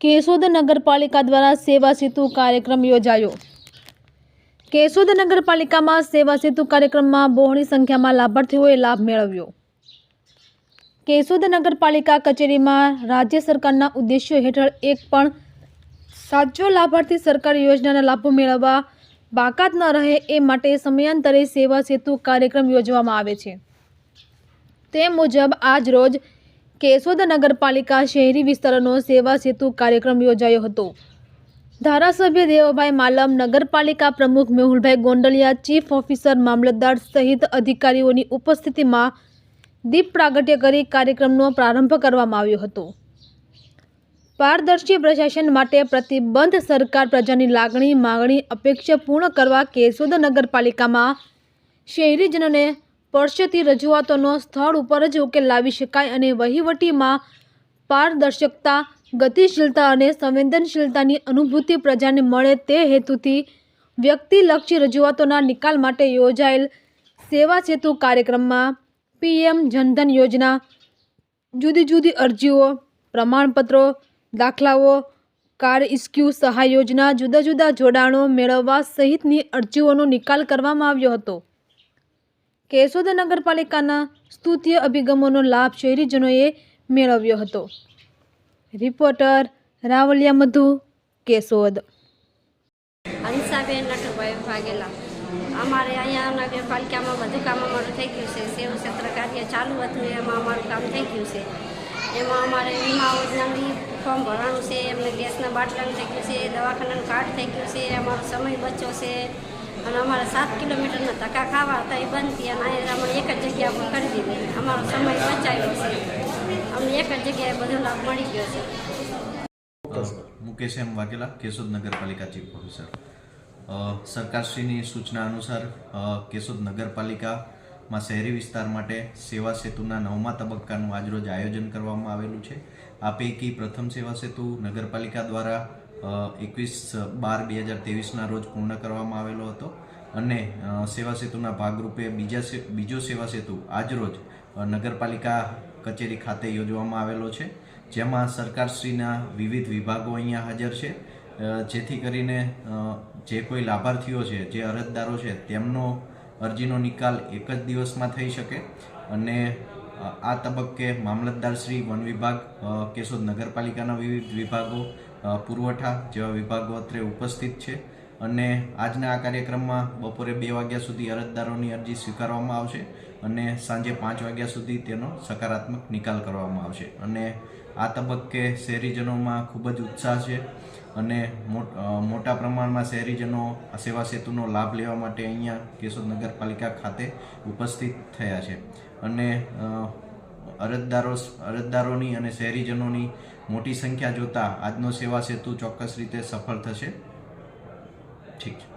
કેશોદ નગરપાલિકા દ્વારા સેવા સેતુ કાર્યક્રમ યોજાયો. કેશોદ નગરપાલિકામાં સેવા સેતુ કાર્યક્રમમાં બહોળી સંખ્યામાં લાભાર્થીઓએ લાભ મેળવ્યો. કેશોદ નગરપાલિકા કચેરીમાં રાજ્ય સરકારના ઉદ્દેશ્યો હેઠળ એક પણ સાચો લાભાર્થી સરકારી યોજનાના લાભો મેળવવા બાકાત ન રહે એ માટે સમયાંતરે સેવા સેતુ કાર્યક્રમ યોજવામાં આવે છે. તે મુજબ આજ રોજ કેશોદ નગરપાલિકા શહેરી વિસ્તારનો સેવા સેતુ કાર્યક્રમ યોજાયો હતો. ધારાસભ્ય દેવભાઈ માલમ, નગરપાલિકા પ્રમુખ મેહુલભાઈ ગોંડલિયા, ચીફ ઓફિસર મામલતદાર સહિત અધિકારીઓની ઉપસ્થિતિમાં દીપ પ્રાગટ્ય કરી કાર્યક્રમનો પ્રારંભ કરવામાં આવ્યો હતો. પારદર્શી પ્રશાસન માટે પ્રતિબંધ સરકાર પ્રજાની લાગણી, માગણી, અપેક્ષા પૂર્ણ કરવા કેશોદ નગરપાલિકામાં શહેરીજનોને પડશેતી રજૂઆતોનો સ્થળ ઉપર જ ઉકેલ લાવી શકાય અને વહીવટીમાં પારદર્શકતા, ગતિશીલતા અને સંવેદનશીલતાની અનુભૂતિ પ્રજાને મળે તે હેતુથી વ્યક્તિલક્ષી રજૂઆતોના નિકાલ માટે યોજાયેલ સેવા સેતુ કાર્યક્રમમાં પીએમ જનધન યોજના જુદી જુદી અરજીઓ, પ્રમાણપત્રો, દાખલાઓ, કાર ઇસ્ક્યુ સહાય યોજના જુદા જુદા જોડાણો મેળવવા સહિતની અરજીઓનો નિકાલ કરવામાં આવ્યો હતો. કેશોદ નગરપાલિકાના સ્તુત્ય અભિગમોનો લાભ શહેરીજનોએ મેળવ્યો હતો. રિપોર્ટર રાવલિયા મધુ, કેશોદ. હંસાબેન નટુભાઈ વાઘેલા અમારે અહીંયા નગરપાલિકામાં બધું કામ અમારું થઈ ગયું છે. સેવ ક્ષેત્ર કાર્ય ચાલુ હતું, એમાં અમારું કામ થઈ ગયું છે. એમાં અમારે વીમા યોજનાનું ફોર્મ ભરવાનું છે, એમને ગેસના બાટલાનું થઈ ગયું છે, દવાખાનાનું કાર્ડ થઈ ગયું છે, અમારો સમય બચ્યો છે. અને અમારે સાત કિલોમીટરના ધક્કા ખાવા હતા, એ બંધ થયા અને અમને એક જ જગ્યા પર કરી દીધી. અમારો સમય બચાવ્યો છે. અમને એક જ જગ્યાએ બધો લાભ મળી ગયો છે. મુકેશ એમ વાઘેલા, કેશોદ નગરપાલિકા ચીફ ઓફિસર. સરકારશ્રીની સૂચના અનુસાર કેશોદ નગરપાલિકામાં શહેરી વિસ્તાર માટે સેવા સેતુના નવમા તબક્કાનું આજરોજ આયોજન કરવામાં આવેલું છે. આ પૈકી પ્રથમ સેવા સેતુ નગરપાલિકા દ્વારા એકવીસ બાર બે હજાર ત્રેવીસના રોજ પૂર્ણ કરવામાં આવેલો હતો. અને સેવા સેતુના ભાગરૂપે બીજા બીજો સેવા સેતુ આજરોજ નગરપાલિકા કચેરી ખાતે યોજવામાં આવેલો છે. જેમાં સરકારશ્રીના વિવિધ વિભાગો અહીંયા હાજર છે. જેથી કરીને જે કોઈ લાભાર્થીઓ છે, જે અરજદારો છે, તેમનો અરજીનો નિકાલ એક જ દિવસમાં થઈ શકે. અને આ તબક્કે મામલતદાર શ્રી વન વિભાગ કેશોદ નગરપાલિકાના વિવિધ વિભાગો પુરવઠા જેવા વિભાગો અત્રે ઉપસ્થિત છે અને આજના આ કાર્યક્રમમાં બપોરે બે વાગ્યા સુધી અરજદારોની અરજી સ્વીકારવામાં આવશે અને સાંજે પાંચ વાગ્યા સુધી તેનો સકારાત્મક નિકાલ કરવામાં આવશે. અને આ તબક્કે શહેરીજનોમાં ખૂબ જ ઉત્સાહ છે અને મોટ- પ્રમાણમાં શહેરીજનો સેવા સેતુનો લાભ લેવા માટે અહીંયા કેશોદ નગરપાલિકા ખાતે ઉપસ્થિત થયા છે. અને અરજદારો અરજદારોની અને શહેરીજનોની મોટી સંખ્યા જોતા આજનો સેવા સેતુ ચોક્કસ રીતે સફળ થશે. ઠીક છે.